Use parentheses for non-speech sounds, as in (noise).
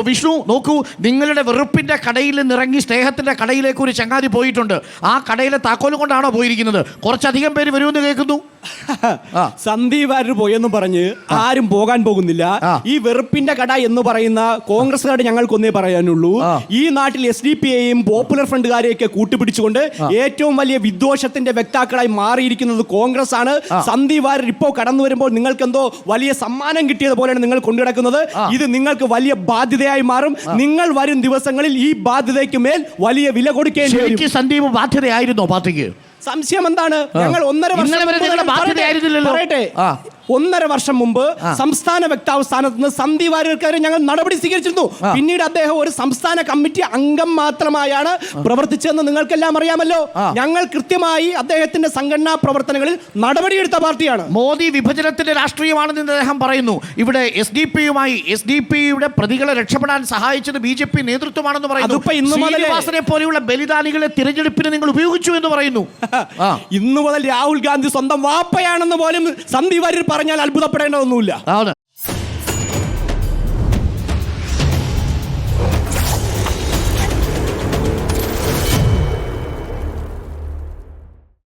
വിഷ്ണു നോക്കൂ നിങ്ങളുടെ വെറുപ്പിന്റെ കടയിൽ നിന്നിറങ്ങി സ്നേഹത്തിന്റെ കടയിലേക്ക് ഒരു ചങ്ങാതി പോയിട്ടുണ്ട്. ആ കടയിലെ താക്കോലും കൊണ്ടാണോ പോയിരിക്കുന്നത്? കുറച്ചധികം പേര് വരുമെന്ന് കേൾക്കുന്നു. സന്ദീപ് ആര് പോയെന്ന് പറഞ്ഞ് ആരും പോകാൻ പോകുന്നില്ല. ഈ വെറുപ്പിന്റെ കട എന്ന് പറയുന്ന കോൺഗ്രസ്സുകാരുടെ ഞങ്ങൾക്കൊന്നേ പറയാനുള്ളൂ. ഈ നാട്ടിൽ എസ് ഡി പി ഐയും പോപ്പുലർ ഫ്രണ്ടുകാരെയൊക്കെ കൂട്ടുപിടിച്ചുകൊണ്ട് ഏറ്റവും വലിയ വിദ്വേഷത്തിന്റെ വ്യക്താക്കളായി മാറിയിരിക്കുന്നത് കോൺഗ്രസ് ആണ് സന്ദീപ് ഇപ്പോൾ കടന്നു വരുമ്പോൾ നിങ്ങൾക്ക് എന്തോ വലിയ സമ്മാനം കിട്ടിയത് പോലെയാണ് നിങ്ങൾ കൊണ്ടുനടക്കുന്നത്. ഇത് നിങ്ങൾക്ക് വലിയ ബാധ്യതയായി മാറും. നിങ്ങൾ വരും ദിവസങ്ങളിൽ ഈ ബാധ്യതയ്ക്ക് മേൽ വലിയ വില കൊടുക്കേണ്ടി വരും. സന്ദീപ് ബാധ്യതയായിരുന്നോ പാർട്ടിക്ക്? സംശയം എന്താണ്? ഞങ്ങൾ ഒന്നര വർഷം പറയട്ടെ. ഒന്നര വർഷം മുമ്പ് സംസ്ഥാന വക്താവ് സ്ഥാനത്ത് നിന്ന് സന്ദീപ് വാര്യർക്കെതിരെ ഞങ്ങൾ നടപടി സ്വീകരിച്ചിരുന്നു. പിന്നീട് അദ്ദേഹം ഒരു സംസ്ഥാന കമ്മിറ്റി അംഗം മാത്രമായാണ് പ്രവർത്തിച്ചതെന്ന് നിങ്ങൾക്കെല്ലാം അറിയാമല്ലോ. ഞങ്ങൾ കൃത്യമായി അദ്ദേഹത്തിന്റെ സംഘടനാ പ്രവർത്തനങ്ങളിൽ നടപടിയെടുത്ത പാർട്ടിയാണ്. മോദി വിഭജനത്തിന്റെ രാഷ്ട്രീയമാണെന്ന് അദ്ദേഹം പറയുന്നു. ഇവിടെ എസ് ഡി പിയുമായി എസ് ഡി പിയുടെ പ്രതികളെ രക്ഷപ്പെടാൻ സഹായിച്ചത് ബി ജെ പി നേതൃത്വമാണെന്ന് പറയുന്നു. പോലെയുള്ള ബലിദാനികളെ തിരഞ്ഞെടുപ്പിന് നിങ്ങൾ ഉപയോഗിച്ചു എന്ന് പറയുന്നു. (laughs) ഇന്ന് മുതൽ രാഹുൽ ഗാന്ധി സ്വന്തം വാപ്പയാണെന്ന് പോലും സന്ദീപ് വാര്യർ പറഞ്ഞാൽ അത്ഭുതപ്പെടേണ്ടതൊന്നുമില്ല.